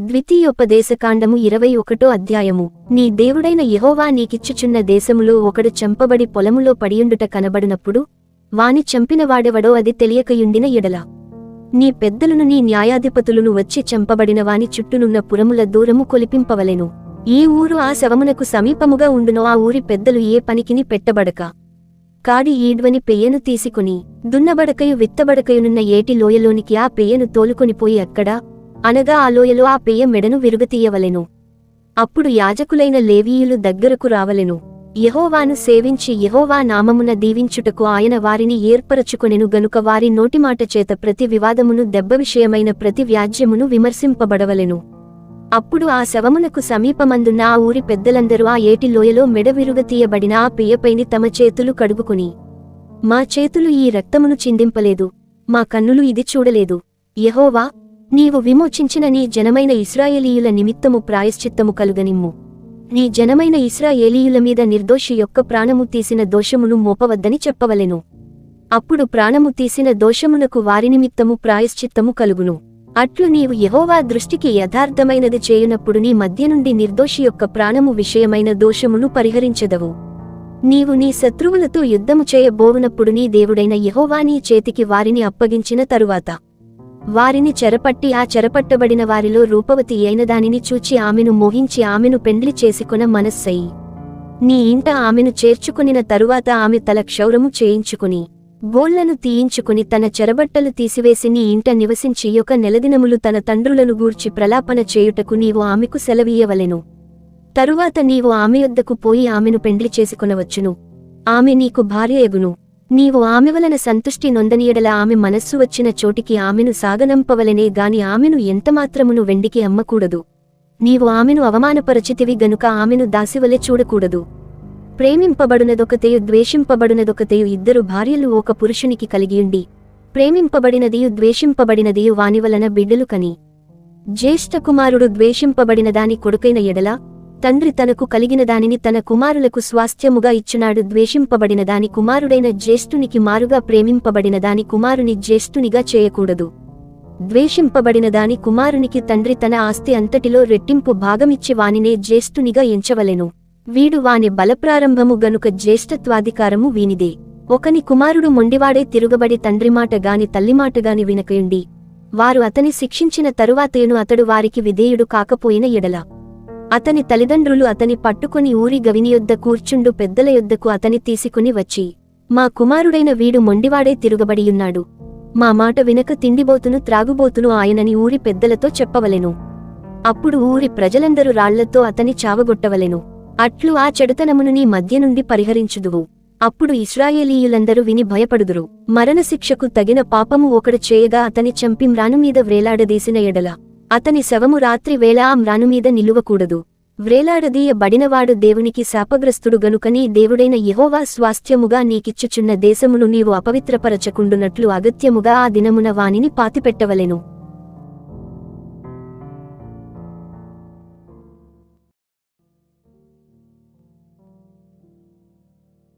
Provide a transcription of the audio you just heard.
ద్వితీయోపదేశకాండము ఇరవై ఒకటో అధ్యాయము. నీ దేవుడైన యహోవా నీకిచ్చుచున్న దేశములో ఒకడు చంపబడి పొలములో పడియుండుట కనబడినప్పుడు వాని చంపినవాడెవడో అది తెలియకయుండిన ఎడల. నీ పెద్దలను నీ న్యాయాధిపతులను వచ్చి చంపబడిన వాని చుట్టూనున్న పురముల దూరము కొలిపింపవలెను. ఈ ఊరు ఆ శవమునకు సమీపముగా ఉండునో ఆ ఊరి పెద్దలు ఏ పనికిని పెట్టబడక. కాడి ఈడ్వని పెయ్యను తీసుకుని దున్నబడకయు విత్తబడకయునున్న ఏటి లోయలోనికి ఆ పెయ్యను తోలుకొనిపోయి అక్కడ అనగా ఆ లోయలో ఆ పేయ మెడను విరుగతీయవలెను. అప్పుడు యాజకులైన లేవీయులు దగ్గరకు రావలెను. యహోవాను సేవించి యహోవా నామమున దీవించుటకు ఆయన వారిని ఏర్పరచుకొనెను గనుక వారి నోటిమాట చేత ప్రతి వివాదమును దెబ్బ విషయమైన ప్రతి వ్యాజ్యమును విమర్శింపబడవలెను. అప్పుడు ఆ శవమునకు సమీపమందున్న ఆ ఊరి పెద్దలందరూ ఆ ఏటి లోయలో మెడ విరుగతీయబడిన ఆ పేయపైని తమ చేతులు కడుగుకుని మా చేతులు ఈ రక్తమును చిందింపలేదు. మా కన్నులు ఇది చూడలేదు. యహోవా నీవు విమోచించిన నీ జనమైన ఇస్రాయేలీయుల నిమిత్తము ప్రాయశ్చిత్తము కలుగనిమ్ము. నీ జనమైన ఇస్రాయేలీయుల మీద నిర్దోషి యొక్క ప్రాణము తీసిన దోషమును మోపవద్దని చెప్పవలెను. అప్పుడు ప్రాణము తీసిన దోషమునకు వారి నిమిత్తము ప్రాయశ్చిత్తము కలుగును. అట్లు నీవు యహోవా దృష్టికి యథార్థమైనది చేయునప్పుడు నీ మధ్య నుండి నిర్దోషి యొక్క ప్రాణము విషయమైన దోషమును పరిహరించదవు. నీవు నీ శత్రువులతో యుద్ధము చేయబోవునప్పుడు నీ దేవుడైన యహోవా నీ చేతికి వారిని అప్పగించిన తరువాత వారిని చెరపట్టి ఆ చెరపట్టబడిన వారిలో రూపవతి అయిన దానిని చూచి ఆమెను మోహించి ఆమెను పెండ్లి చేసుకున మనస్సయి నీ ఇంట ఆమెను చేర్చుకునిన తరువాత ఆమె తల క్షౌరము చేయించుకుని బోళ్ళను తీయించుకుని తన చెరబట్టలు తీసివేసి నీ ఇంట నివసించి యొక్క నెలదినములు తన తండ్రులను గూర్చి ప్రలాపన చేయుటకు నీవు ఆమెకు సెలవీయవలెను. తరువాత నీవు ఆమె యొద్దకు పోయి ఆమెను పెండ్లి చేసుకొనవచ్చును. ఆమె నీకు భార్య ఎగును. నీవు ఆమె వలన సంతుష్టి నొందనీయడల ఆమె మనస్సు వచ్చిన చోటికి ఆమెను సాగనంపవలనే గాని ఆమెను ఎంతమాత్రమును వెండికి అమ్మకూడదు. నీవు ఆమెను అవమానపరచితివి గనుక ఆమెను దాసివలె చూడకూడదు. ప్రేమింపబడునదొకతేయు ద్వేషింపబడునదొకతేయు ఇద్దరు భార్యలు ఒక పురుషునికి కలిగియుండి. ప్రేమింపబడినదియు ద్వేషింపబడినదియు వాని వలన బిడ్డలు కని. జ్యేష్ఠ కుమారుడు ద్వేషింపబడిన దాని కొడుకైన ఎడల తండ్రి తనకు కలిగిన దానిని తన కుమారులకు స్వాస్థ్యముగా ఇచ్చినాడు ద్వేషింపబడిన దాని కుమారుడైన జ్యేష్ఠునికి మారుగా ప్రేమింపబడిన దాని కుమారుని జ్యేష్ఠునిగా చేయకూడదు. ద్వేషింపబడిన దాని కుమారునికి తండ్రి తన ఆస్తి అంతటిలో రెట్టింపు భాగమిచ్చి వానినే జ్యేష్ఠునిగా ఎంచవలెను. వీడు వాని బలప్రారంభము గనుక జ్యేష్ఠత్వాధికారము వీనిదే. ఒకని కుమారుడు మొండివాడే తిరుగబడి తండ్రిమాట గాని తల్లిమాట వినకయుండి. వారు అతని శిక్షించిన తరువాతేను అతడు వారికి విధేయుడు కాకపోయిన ఎడల. అతని తల్లిదండ్రులు అతని పట్టుకుని ఊరి గవినియొద్ద కూర్చుండు పెద్దల యొద్దకు అతని తీసుకుని వచ్చి మా కుమారుడైన వీడు మొండివాడే తిరుగబడియున్నాడు. మా మాట వినక తిండిబోతును త్రాగుబోతును ఆయనని ఊరి పెద్దలతో చెప్పవలెను. అప్పుడు ఊరి ప్రజలందరూ రాళ్ళతో అతని చావగొట్టవలెను. అట్లు ఆ చెడుతనమును నీ మధ్య నుండి పరిహరించుదువు. అప్పుడు ఇస్రాయేలీయులందరూ విని భయపడుదురు. మరణశిక్షకు తగిన పాపము ఒకడు చేయగా అతని చంపి మ్రానుమీద వ్రేలాడదీసిన ఎడల అతని శవము రాత్రి వేళ ఆ మ్రానుమీద నిలువకూడదు. వ్రేలాడదీయబడినవాడు దేవునికి శాపగ్రస్తుడు గనుకని దేవుడైన యెహోవా స్వాస్థ్యముగా నీకిచ్చుచున్న దేశమును నీవు అపవిత్రపరచకుండునట్లు అగత్యముగా ఆ దినమున వానిని పాతిపెట్టవలెను.